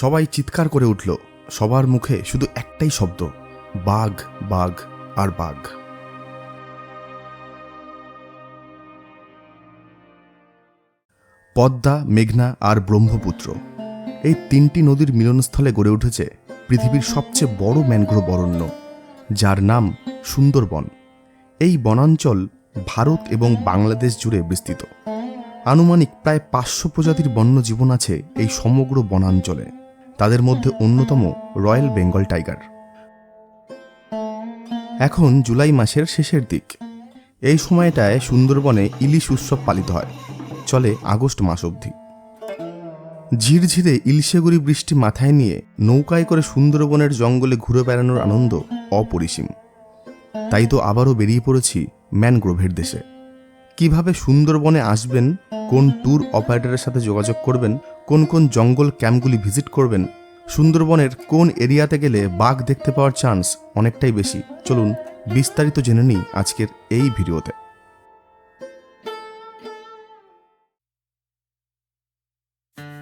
সবাই চিৎকার করে উঠল। সবার মুখে শুধু একটাই শব্দ, বাঘ বাঘ আর বাঘ। পদ্মা, মেঘনা আর ব্রহ্মপুত্র। এই তিনটি নদীর মিলনস্থলে গড়ে উঠেছে পৃথিবীর সবচেয়ে বড় ম্যানগ্রোভ অরণ্য, যার নাম সুন্দরবন। এই বনাঞ্চল ভারত এবং বাংলাদেশ জুড়ে বিস্তৃত। আনুমানিক প্রায় পাঁচশো প্রজাতির বন্যজীবন আছে এই সমগ্র বনাঞ্চলে। তাদের মধ্যে অন্যতম রয়্যাল বেঙ্গল টাইগার। এখন জুলাই মাসের শেষের দিক। এই সময়টায় সুন্দরবনে ইলিশ উৎসব পালিত হয়। চলে আগস্ট মাস অবধি। ঝিরঝিরে ইলশেগুড়ি বৃষ্টি মাথায় নিয়ে নৌকায় করে সুন্দরবনের জঙ্গলে ঘুরে বেড়ানোর আনন্দ অপরিসীম। তাই তো আবারও বেরিয়ে পড়েছি ম্যানগ্রোভের দেশে। কীভাবে সুন্দরবনে আসবেন, কোন ট্যুর অপারেটরের সাথে যোগাযোগ করবেন কোন কোন জঙ্গল ক্যাম্পগুলি ভিজিট করবেন, সুন্দরবনের কোন এরিয়াতে গেলে বাঘ দেখতে পাওয়ার চান্স অনেকটাই বেশি। চলুন বিস্তারিত জেনে নিই আজকের এই ভিডিওতে।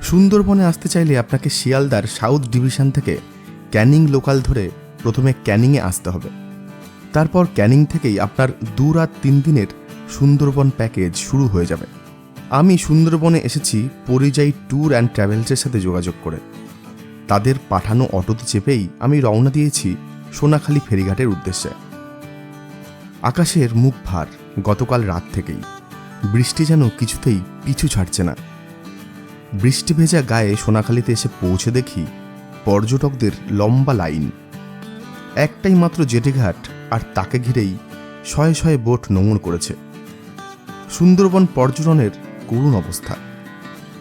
সুন্দরবনে আসতে চাইলে আপনাকে শিয়ালদার সাউথ ডিভিশন থেকে ক্যানিং লোকাল ধরে প্রথমে ক্যানিংয়ে আসতে হবে। তারপর ক্যানিং থেকেই আপনার দু রাত তিন দিনের সুন্দরবন প্যাকেজ শুরু হয়ে যাবে। আমি সুন্দরবনে এসেছি পরিযায়ী ট্যুর অ্যান্ড ট্রাভেলসের সাথে যোগাযোগ করে। তাদের পাঠানো অটোতে চেপেই আমি রওনা দিয়েছি সোনাখালী ফেরিঘাটের উদ্দেশ্যে। আকাশের মুখ ভার গতকাল রাত থেকেই। বৃষ্টি যেন কিছুতেই পিছু ছাড়ছে না। বৃষ্টি ভেজা গায়ে সোনাখালীতে এসে পৌঁছে দেখি পর্যটকদের লম্বা লাইন। একটাই মাত্র জেটিঘাট আর তাকে ঘিরেই শয়ে শয়ে বোট নোঙর করেছে। সুন্দরবন পর্যটনের করুণ অবস্থা।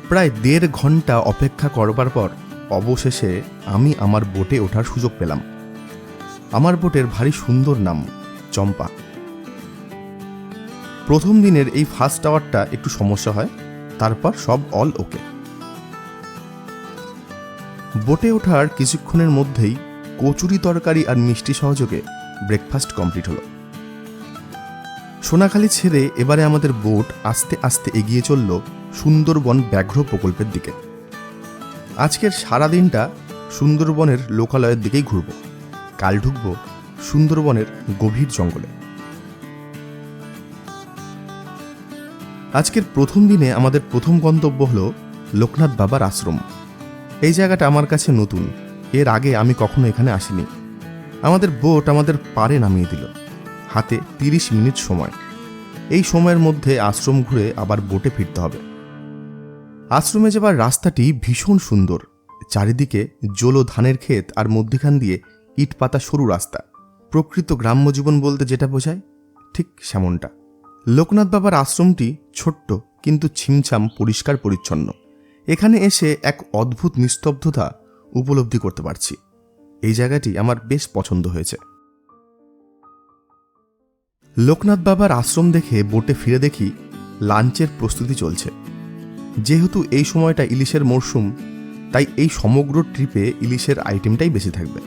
প্রায় দেড় ঘণ্টা অপেক্ষা করবার পর অবশেষে আমি আমার বোটে ওঠার সুযোগ পেলাম। আমার বোটের ভারী সুন্দর নাম চম্পা। প্রথম দিনের এই ফার্স্ট আওয়ারটা একটু সমস্যা হয়, তারপর সব অল ওকে। বোটে ওঠার কিছুক্ষণের মধ্যেই কচুরি তরকারি আর মিষ্টি সহযোগে ব্রেকফাস্ট কমপ্লিট হলো। সোনাখালি ছেড়ে এবারে আমাদের বোট আস্তে আস্তে এগিয়ে চলল সুন্দরবন ব্যাঘ্র প্রকল্পের দিকে। আজকের সারা দিনটা সুন্দরবনের লোকালয়ের দিকেই ঘুরব। কাল ঢুকব সুন্দরবনের গভীর জঙ্গলে। আজকের প্রথম দিনে আমাদের প্রথম গন্তব্য হল লোকনাথ বাবার আশ্রম। এই জায়গাটা আমার কাছে নতুন। এর আগে আমি কখনো এখানে আসিনি। আমাদের বোট আমাদের পারে নামিয়ে দিল। হাতে তিরিশ মিনিট সময়। এই সময়ের মধ্যে আশ্রম ঘুরে আবার বোটে ফিরতে হবে। আশ্রমে যাবার রাস্তাটি ভীষণ সুন্দর। চারিদিকে জোলো ধানের ক্ষেত আর মধ্যখান দিয়ে ইট পাতা সরু রাস্তা। প্রকৃত গ্রাম্য জীবন বলতে যেটা বোঝায়, ঠিক সেমনটা। লোকনাথ বাবার আশ্রমটি ছোট্ট কিন্তু ছিমছাম, পরিষ্কার, পরিচ্ছন্ন। এখানে এসে এক অদ্ভুত নিস্তব্ধতা উপলব্ধি করতে পারছি। এই জায়গাটি আমার বেশ পছন্দ হয়েছে। লোকনাথ বাবার আশ্রম দেখে বোটে ফিরে দেখি লাঞ্চের প্রস্তুতি চলছে। যেহেতু এই সময়টা ইলিশের মরশুম তাই এই সমগ্র ট্রিপে ইলিশের আইটেমটাই বেশি থাকবে।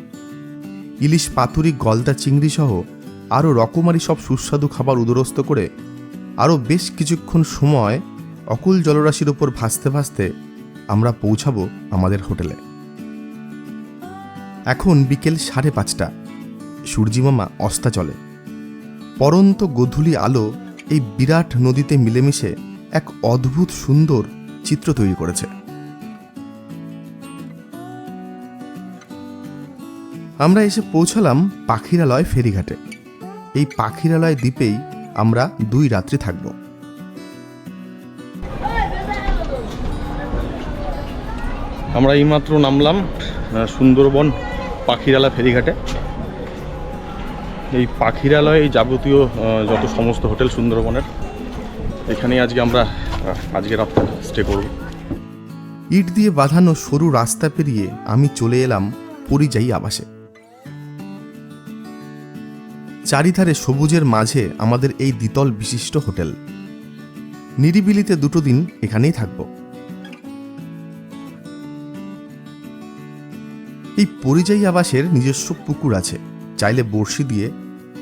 ইলিশ পাতুরি, গলদা চিংড়ি সহ আরও রকমারি সব সুস্বাদু খাবার উদরস্ত করে আরও বেশ কিছুক্ষণ সময় অকুল জলরাশির ওপর ভাসতে ভাসতে আমরা পৌঁছাবো আমাদের হোটেলে। এখন বিকেল সাড়ে পাঁচটা। সূর্যিমামা অস্তাচলে পরন্ত গধূলি আলো এই বিরাট নদীতে মিলেমিশে এক অদ্ভুত সুন্দর চিত্র তৈরি করেছে। আমরা এসে পৌঁছালাম পাখিরালয় ফেরিঘাটে। এই পাখিরালয় দ্বীপেই আমরা দুই রাত্রি থাকব। আমরা এইমাত্র নামলাম সুন্দরবন পাখিরালা ফেরিঘাটে। এই পাখিরালয় এই যাবতীয় যত সমস্ত হোটেল সুন্দরবনের, এখানেই আজকে আমরা আজকে রাতটা স্টে করব। ইট দিয়ে বাঁধানো সরু রাস্তা পেরিয়ে আমি চলে এলাম পরিযায়ী আবাসে। চারিধারে সবুজের মাঝে আমাদের এই দ্বিতল বিশিষ্ট হোটেল। নিরিবিলিতে দুটো দিন এখানেই থাকব। এই পরিযায়ী আবাসের নিজস্ব পুকুর আছে। চাইলে বড়শি দিয়ে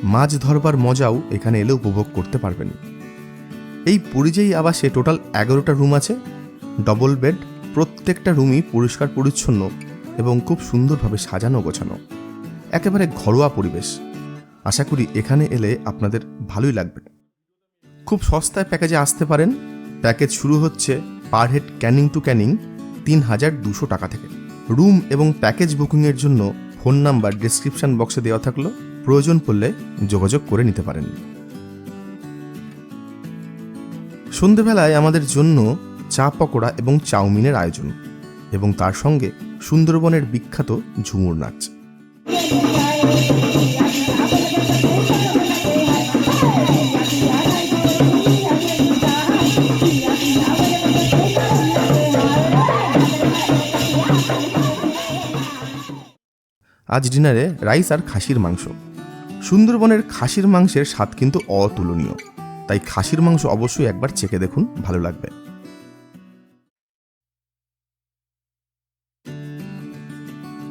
মাছ ধরবার মজাও এখানে এলে উপভোগ করতে পারবেন। এই পরিযায়ী আবাসে টোটাল এগারোটা রুম আছে, ডবল বেড, প্রত্যেকটা রুমই পরিষ্কার পরিচ্ছন্ন এবং খুব সুন্দরভাবে সাজানো গোছানো। একেবারে ঘরোয়া পরিবেশ। আশা করি এখানে এলে আপনাদের ভালোই লাগবে। খুব সস্তায় প্যাকেজে আসতে পারেন। প্যাকেজ শুরু হচ্ছে per head Canning to Canning তিন হাজার দুশো টাকা থেকে। রুম এবং প্যাকেজ বুকিংয়ের জন্য ফোন নাম্বার ডিসক্রিপশন বক্সে দেওয়া থাকল। প্রয়োজন পড়লে যোগাযোগ করে নিতে পারেন। সন্ধেবেলায় আমাদের জন্য চা পকোড়া এবং চাউমিনের আয়োজন এবং তার সঙ্গে সুন্দরবনের বিখ্যাত ঝুমুর নাচ। আজ ডিনারে রাইস আর খাসির মাংস। সুন্দরবনের খাসির মাংসের স্বাদ কিন্তু অতুলনীয়। তাই খাসির মাংস অবশ্যই একবার চেখে দেখুন, ভালো লাগবে।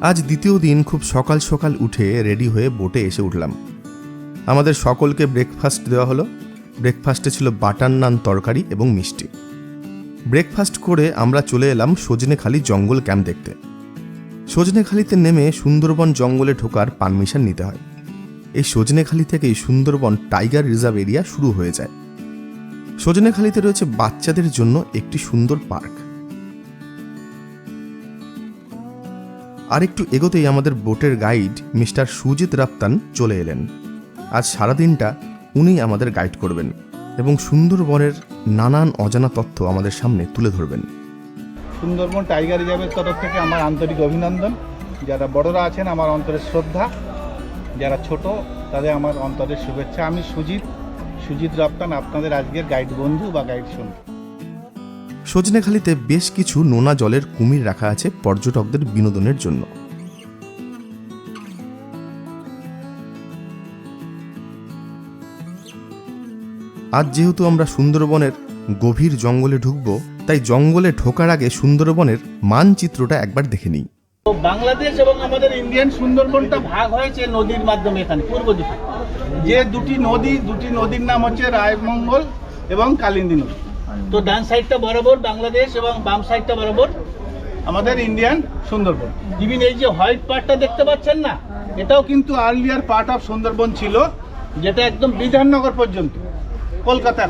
আজ দ্বিতীয় দিন খুব সকাল সকাল উঠে রেডি হয়ে বোটে এসে উঠলাম। আমাদের সকলকে ব্রেকফাস্ট দেওয়া হলো। ব্রেকফাস্টে ছিল বাটার নান তরকারি এবং মিষ্টি। ব্রেকফাস্ট করে আমরা চলে এলাম সজনেখালি জঙ্গল ক্যাম্প দেখতে। সজনেখালিতে নেমে সুন্দরবন জঙ্গলে ঢোকার পারমিশন নিতে হয়। এই সজনেখালি থেকেই সুন্দরবন টাইগার রিজার্ভ এরিয়া শুরু হয়ে যায়। সজনেখালিতে রয়েছে বাচ্চাদের জন্য একটি সুন্দর পার্ক। আর একটু এগোতেই আমাদের বোটের গাইড মিস্টার সুজিত রাপ্তান চলে এলেন। আজ সারাদিনটা উনিই আমাদের গাইড করবেন এবং সুন্দরবনের নানান অজানা তথ্য আমাদের সামনে তুলে ধরবেন। সুন্দরবন টাইগার রিজার্ভের তরফ থেকে আমার আন্তরিক অভিনন্দন। যারা বড়রা আছেন, আমার অন্তরের শ্রদ্ধা। যারা ছোট, তাদের আমার অন্তরের শুভেচ্ছা। আমি সুজিত সুজিত রপ্তান, আপনাদের আজকের গাইড বন্ধু বা গাইড সঙ্গী। সজনেখালিতে বেশ কিছু নোনা জলের কুমির রাখা আছে পর্যটকদের বিনোদনের জন্য। আজ যেহেতু আমরা সুন্দরবনের গভীর জঙ্গলে ঢুকবো, তাই জঙ্গলে ঢোকার আগে সুন্দরবনের মানচিত্রটা একবার দেখে নিই। তো বাংলাদেশ এবং আমাদের ইন্ডিয়ান সুন্দরবনটা ভাগ হয়েছে নদীর মাধ্যমে এখানে, পূর্ব দিকে। যে দুটি নদী, দুটি নদীর নাম হচ্ছে রায়মঙ্গল এবং কালিন্দী নদী। তো ডান সাইডটা বরাবর বাংলাদেশ এবং বাম সাইডটা বরাবর আমাদের ইন্ডিয়ান সুন্দরবন। ইভিন এই যে হোয়াইট পার্টটা দেখতে পাচ্ছেন না, এটাও কিন্তু আর্লিয়ার পার্ট অফ সুন্দরবন ছিল, যেটা একদম বিধাননগর পর্যন্ত। কলকাতা।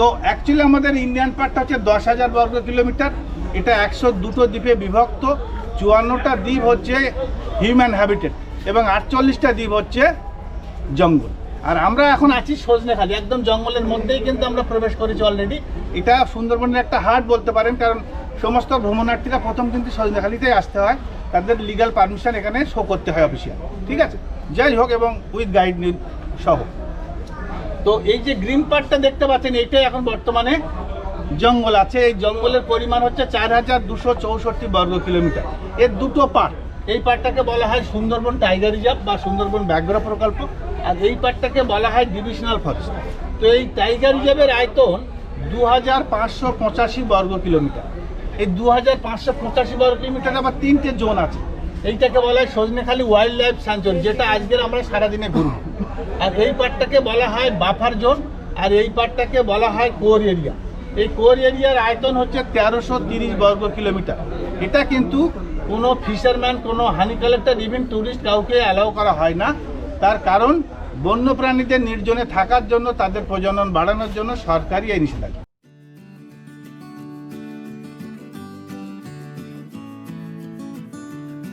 তো অ্যাকচুয়ালি আমাদের ইন্ডিয়ান পার্কটা হচ্ছে দশ হাজার বর্গ কিলোমিটার। এটা একশো দুটো দ্বীপে বিভক্ত। চুয়ান্নটা দ্বীপ হচ্ছে হিউম্যান হ্যাবিটেট এবং আটচল্লিশটা দ্বীপ হচ্ছে জঙ্গল। আর আমরা এখন আছি সজনেখালি একদম জঙ্গলের মধ্যেই কিন্তু আমরা প্রবেশ করেছি অলরেডি এটা সুন্দরবনের একটা হাট বলতে পারেন কারণ সমস্ত ভ্রমণার্থীরা প্রথম কিন্তু সজনেখালিতেই আসতে হয়। তাদের লিগ্যাল পারমিশন এখানে শো করতে হয় অফিসিয়াল ঠিক আছে? যাই হোক এবং উইথ গাইড সহ। তো এই যে গ্রিন পার্টটা দেখতে পাচ্ছেন, এইটাই এখন বর্তমানে জঙ্গল আছে। এই জঙ্গলের পরিমাণ হচ্ছে চার হাজার দুশো চৌষট্টি বর্গ কিলোমিটার। এর দুটো পার্ট এই পার্টটাকে বলা হয় সুন্দরবন টাইগার রিজার্ভ বা সুন্দরবন ব্যাঘ্র প্রকল্প। আর এই পার্টটাকে বলা হয় ডিভিশনাল ফরেস্ট তো এই টাইগার রিজার্ভের আয়তন দু হাজার পাঁচশো পঁচাশি বর্গ কিলোমিটার। এই দু হাজার পাঁচশো পঁচাশি বর্গ কিলোমিটার আবার তিনটে জোন আছে। এইটাকে বলা হয় সজনেখালি ওয়াইল্ড লাইফ স্যাঞ্চুরি যেটা আজকের আমরা সারাদিনে ঘুরব আর এই পার্টটাকে বলা হয় বাফার জোন আর এই পার্টটাকে বলা হয় কোর এরিয়া এই কোর এরিয়ার আয়তন হচ্ছে তেরোশো তিরিশ বর্গ কিলোমিটার। এটা কিন্তু কোনো ফিশারম্যান কোনো হানি কালেক্টর ইভেন ট্যুরিস্ট কাউকে অ্যালাউ করা হয় না। তার কারণ বন্যপ্রাণীদের নির্জনে থাকার জন্য, তাদের প্রজনন বাড়ানোর জন্য সরকারি এই নিষেধাজ্ঞা।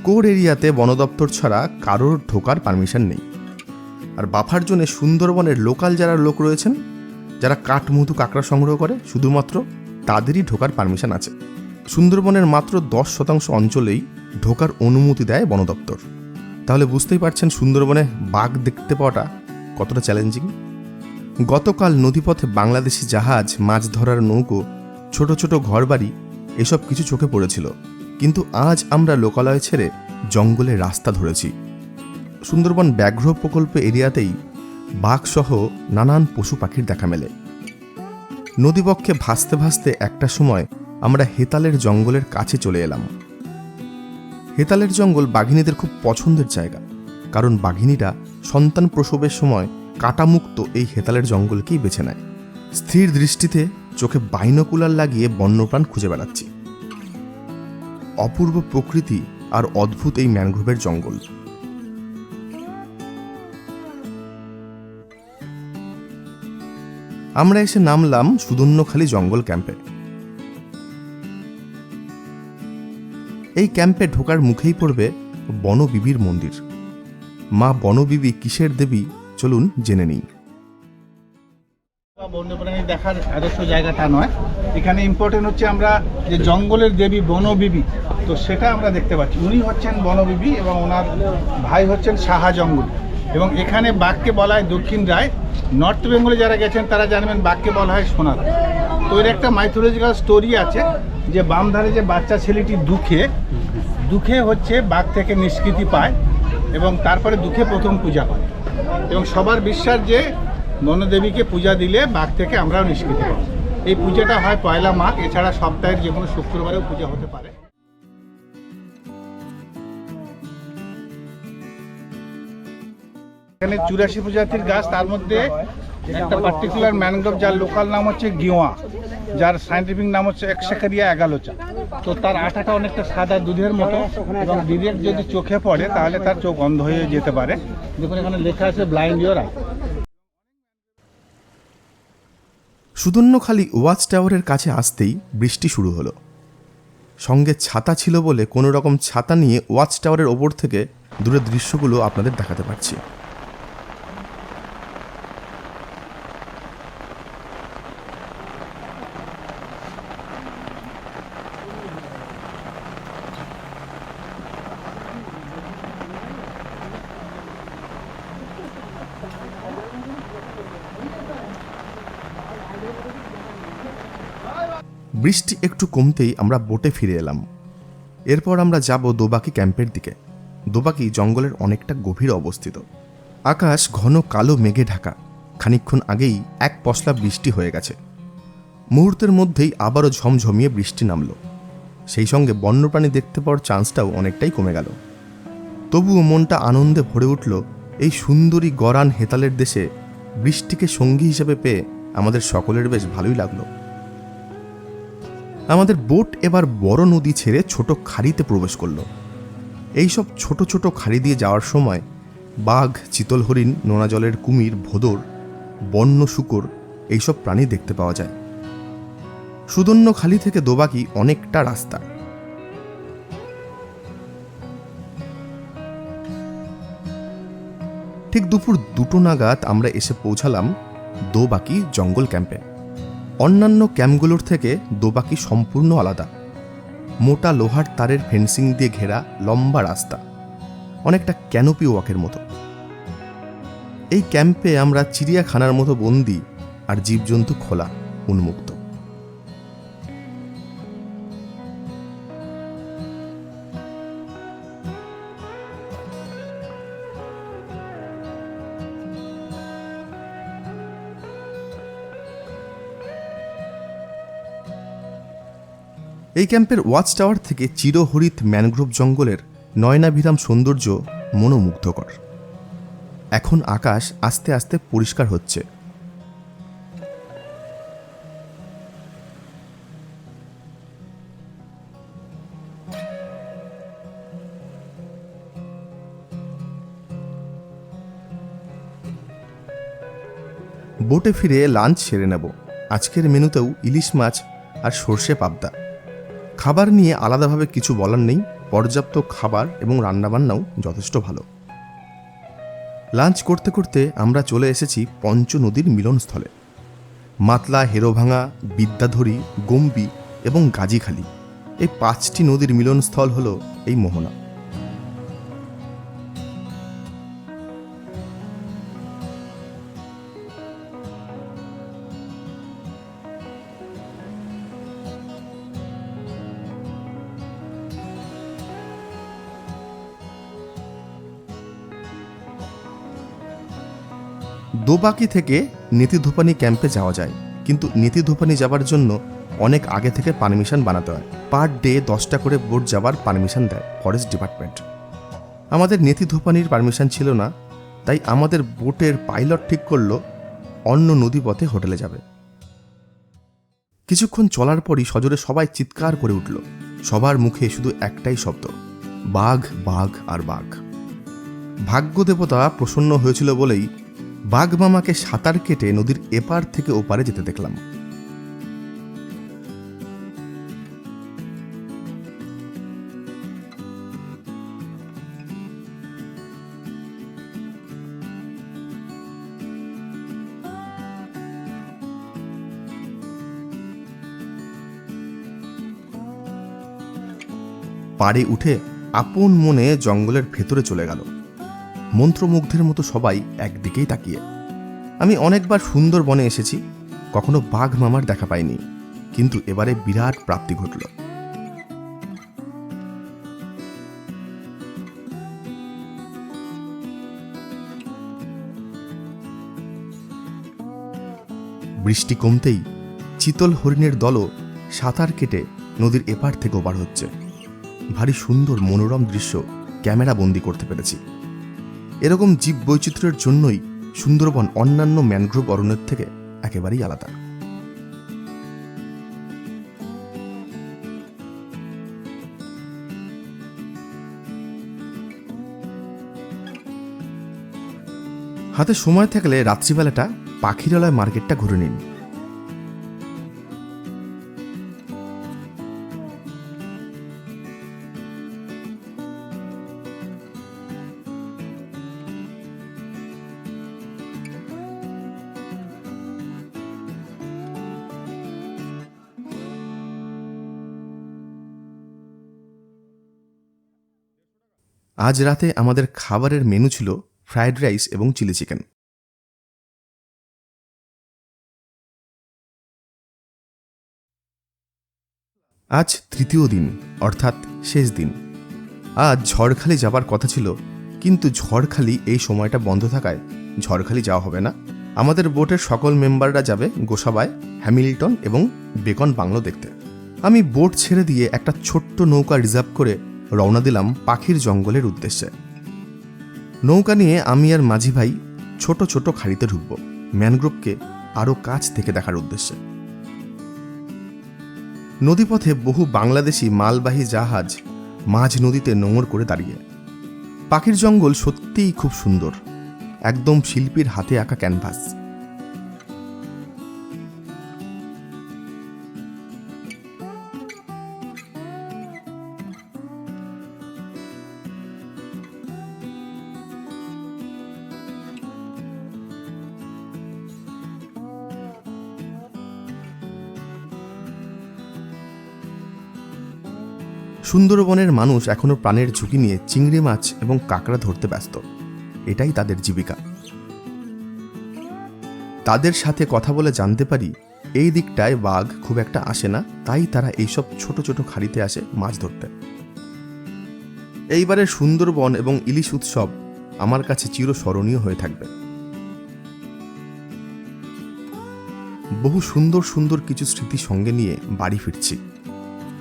কোর এরিয়াতে বন দপ্তর ছাড়া কারোর ঢোকার পারমিশন নেই। আর বাফার জোনে সুন্দরবনের লোকাল যারা লোক রয়েছেন, যারা কাঠমধু কাঁকড়া সংগ্রহ করে, শুধুমাত্র তাদেরই ঢোকার পারমিশন আছে। সুন্দরবনের মাত্র দশ শতাংশ অঞ্চলেই ঢোকার অনুমতি দেয় বন দপ্তর। তাহলে বুঝতেই পারছেন সুন্দরবনে বাঘ দেখতে পাওয়াটা কতটা চ্যালেঞ্জিং গতকাল নদীপথে বাংলাদেশি জাহাজ, মাছ ধরার নৌকো, ছোট ছোট ঘরবাড়ি, এসব কিছু চোখে পড়েছিল। কিন্তু আজ আমরা লোকালয় ছেড়ে জঙ্গলে রাস্তা ধরেছি। সুন্দরবন ব্যাঘ্র প্রকল্প এরিয়াতেই বাঘসহ নানান পশু পাখির দেখা মেলে। নদীবক্ষে ভাসতে ভাসতে একটা সময় আমরা হেতালের জঙ্গলের কাছে চলে এলাম। হেতালের জঙ্গল বাঘিনীদের খুব পছন্দের জায়গা, কারণ বাঘিনীরা সন্তান প্রসবের সময় কাটামুক্ত এই হেতালের জঙ্গলকেই বেছে নেয়। স্থির দৃষ্টিতে চোখে বাইনকুলার লাগিয়ে বন্যপ্রাণ খুঁজে বেড়াচ্ছি। অপূর্ব প্রকৃতি আর অদ্ভুত এই ম্যানগ্রোভের জঙ্গল। আমরা এসে নামলাম সুদন্যখালী জঙ্গল ক্যাম্পে। এই ক্যাম্পে ঢোকার মুখেই পড়বে বনবিবির মন্দির। মা বনবিবি কিসের দেবী, চলুন জেনে নিই। বন্যপ্রাণী দেখার আদর্শ জায়গাটা নয়। এখানে ইম্পর্টেন্ট হচ্ছে আমরা যে জঙ্গলের দেবী বনবিবি তো সেটা আমরা দেখতে পাচ্ছি। উনি হচ্ছেন বনবিবি এবং ওনার ভাই হচ্ছেন সাহা জঙ্গল। এবং এখানে বাঘকে বলা হয় দক্ষিণ রায়। নর্থ বেঙ্গলে যারা গেছেন, তারা জানবেন বাঘকে বলা হয় সোনার তো এর একটা মাইথোলজিক্যাল স্টোরি আছে যে বাম ধারে যে বাচ্চা ছেলেটি দুঃখে দুঃখে হচ্ছে বাঘ থেকে নিষ্কৃতি পায় এবং তারপরে দুঃখে প্রথম পূজা করে এবং সবার বিশ্বাস যে বনদেবীকে পূজা দিলে বাঘ থেকে আমরাও নিষ্কৃতি পাই এই পূজাটা হয় পয়লা মাঘ, এছাড়া সপ্তাহের যে কোনো শুক্রবারেও পূজা হতে পারে। এখানে চুরাশি প্রজাতির গাছ, তার মধ্যে একটা পার্টিকুলার ম্যানগ্রোভ যার লোকাল নাম হচ্ছে গিওয়া, যার সাইন্টিফিক নাম হচ্ছে একশেকারিয়া এগালোচা তো তার আটাটা অনেকটা সাদা দুধের মতো এবং ডিরেক্ট যদি চোখে পড়ে, তাহলে তার চোখ অন্ধ হয়ে যেতে পারে। দেখুন, এখানে লেখা আছে ব্লাইন্ড ইয়োর আই ওয়াচ টাওয়ারের কাছে আসতেই বৃষ্টি শুরু হলো। সঙ্গে ছাতা ছিল বলে কোনো রকম ছাতা নিয়ে ওয়াচ টাওয়ারের ওপর থেকে দূরের দৃশ্যগুলো আপনাদের দেখাতে পারছি। বৃষ্টি একটু কমতেই আমরা বোটে ফিরে এলাম। এরপর আমরা যাব দোবাকি ক্যাম্পের দিকে। দোবাকি জঙ্গলের অনেকটা গভীর অবস্থিত। আকাশ ঘন কালো মেঘে ঢাকা। খানিকক্ষণ আগেই এক পশলা বৃষ্টি হয়ে গেছে। মুহূর্তের মধ্যেই আবারও ঝমঝমিয়ে বৃষ্টি নামলো। সেই সঙ্গে বন্যপ্রাণী দেখতে পাওয়ার চান্সটাও অনেকটাই কমে গেল। তবুও মনটা আনন্দে ভরে উঠল এই সুন্দরী গরান হেতালের দেশে বৃষ্টিকে সঙ্গী হিসেবে পেয়ে আমাদের সকলের বেশ ভালোই লাগল। আমাদের বোট এবার বড় নদী ছেড়ে ছোট খাড়িতে প্রবেশ করল। এইসব ছোট ছোট খাড়ি দিয়ে যাওয়ার সময় বাঘ চিতল হরিণ নোনা জলের কুমির, ভোদর, বন্য শুকর এইসব প্রাণী দেখতে পাওয়া যায়। সুদন্য খালি থেকে দোবাকি অনেকটা রাস্তা। ঠিক দুপুর দুটো নাগাদ আমরা এসে পৌঁছালাম দোবাকি জঙ্গল ক্যাম্পে। অন্যান্য ক্যাম্পগুলোর থেকে দোবাকি সম্পূর্ণ আলাদা। মোটা লোহার তারের ফেন্সিং দিয়ে ঘেরা লম্বা রাস্তা, অনেকটা ক্যানোপি ওয়াকের মতো। এই ক্যাম্পে আমরা চিড়িয়াখানার মতো বন্দি আর জীবজন্তু খোলা, উন্মুক্ত। এই ক্যাম্পের ওয়াচ টাওয়ার থেকে চিরহরিত ম্যানগ্রোভ জঙ্গলের নয়নাভিরাম সৌন্দর্য মনোমুগ্ধকর। এখন আকাশ আস্তে আস্তে পরিষ্কার হচ্ছে। বোটে ফিরে লাঞ্চ সেরে নেব। আজকের মেনুতেও ইলিশ মাছ আর সর্ষে পাবদা। খাবার নিয়ে আলাদাভাবে কিছু বলার নেই, পর্যাপ্ত খাবার এবং রান্নাবান্নাও যথেষ্ট ভালো। লাঞ্চ করতে করতে আমরা চলে এসেছি পঞ্চ নদীর মিলনস্থলে। মাতলা, হেরোভাঙা, বিদ্যাধরী, গম্বি এবং গাজীখালি। এই পাঁচটি নদীর মিলনস্থল হল এই মোহনা। দোবাকি থেকে নেতিধোপানি ক্যাম্পে যাওয়া যায়। কিন্তু নেতিধোপানি যাওয়ার জন্য অনেক আগে থেকে পারমিশন বানাতে হয়। পার ডে দশটা করে বোট যাওয়ার পারমিশন দেয় ফরেস্ট ডিপার্টমেন্ট। আমাদের নেতিধোপানির পারমিশন ছিল না, তাই আমাদের বোটের পাইলট ঠিক করল অন্য নদীপথে হোটেলে যাবে। কিছুক্ষণ চলার পরই সজোরে সবাই চিৎকার করে উঠল। সবার মুখে শুধু একটাই শব্দ, বাঘ বাঘ আর বাঘ। ভাগ্য দেবতা প্রসন্ন হয়েছিল বলেই বাঘ মামাকে সাঁতার কেটে নদীর এপার থেকে ওপারে যেতে দেখলাম। পাড়ে উঠে আপন মনে জঙ্গলের ভেতরে চলে গেল। মন্ত্রমুগ্ধের মতো সবাই একদিকেই তাকিয়ে। আমি অনেকবার সুন্দর বনে এসেছি, কখনো বাঘ মামার দেখা পাইনি, কিন্তু এবারে বিরাট প্রাপ্তি ঘটল। বৃষ্টি কমতেই চিতল হরিণের দলও সাঁতার কেটে নদীর এপার থেকে ওপার হচ্ছে। ভারী সুন্দর মনোরম দৃশ্য ক্যামেরা বন্দি করতে পেরেছি। এরকম জীব বৈচিত্র্যের জন্যই সুন্দরবন অন্যান্য ম্যানগ্রোভ অরণ্যের থেকে একেবারেই আলাদা। হাতে সময় থাকলে রাত্রিবেলাটা পাখিরালয় মার্কেটটা ঘুরে নিন। আজ রাতে আমাদের খাবারের মেনু ছিল ফ্রায়েড রাইস এবং চিলি চিকেন। আজ তৃতীয় দিন, অর্থাৎ শেষ দিন। আজ ঝড়খালি যাবার কথা ছিল, কিন্তু ঝড়খালি এই সময়টা বন্ধ থাকায় ঝড়খালি যাওয়া হবে না। আমাদের বোটের সকল মেম্বাররা যাবে গোসাবায়, হ্যামিল্টন এবং বেকন বাংলো দেখতে। আমি বোট ছেড়ে দিয়ে একটা ছোট্ট নৌকা রিজার্ভ করে রওনা দিলাম পাখির জঙ্গলের উদ্দেশ্যে। নৌকা নিয়ে আমি আর মাঝি ভাই ছোট ছোট খাড়িতে ঢুকব, ম্যানগ্রোভকে আরও কাছ থেকে দেখার উদ্দেশ্যে। নদীপথে বহু বাংলাদেশি মালবাহী জাহাজ মাঝ নদীতে নোঙর করে দাঁড়িয়ে। পাখির জঙ্গল সত্যিই খুব সুন্দর, একদম শিল্পীর হাতে আঁকা ক্যানভাস। সুন্দরবনের মানুষ এখনও প্রাণের ঝুঁকি নিয়ে চিংড়ি মাছ এবং কাঁকড়া ধরতে ব্যস্ত। এটাই তাদের জীবিকা। তাদের সাথে কথা বলে জানতে পারি, এই দিকটায় বাঘ খুব একটা আসে না, তাই তারা এইসব ছোট ছোট খাড়িতে আসে মাছ ধরতে। এইবারের সুন্দরবন এবং ইলিশ উৎসব আমার কাছে চিরস্মরণীয় হয়ে থাকবে। বহু সুন্দর সুন্দর কিছু স্মৃতি সঙ্গে নিয়ে বাড়ি ফিরছি।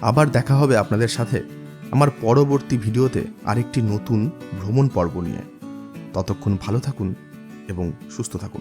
আবার দেখা হবে আপনাদের সাথে আমার পরবর্তী ভিডিওতে আরেকটি নতুন ভ্রমণ পর্ব নিয়ে। ততক্ষণ ভালো থাকুন এবং সুস্থ থাকুন।